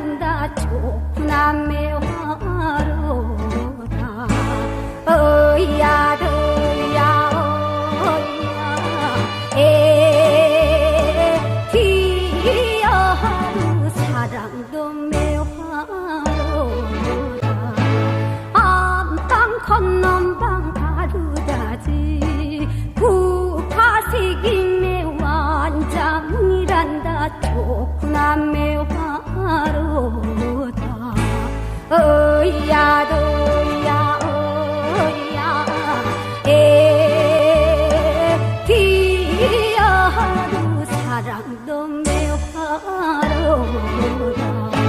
미란다 조남매 화로다. 어이야 더야 어이야. 에 뒤여하루 사랑도 매화로다. 안방 건넌방 다르다지. 구파색임의 완장이란다. 조남의 화 나로다. 어야도 사랑도 매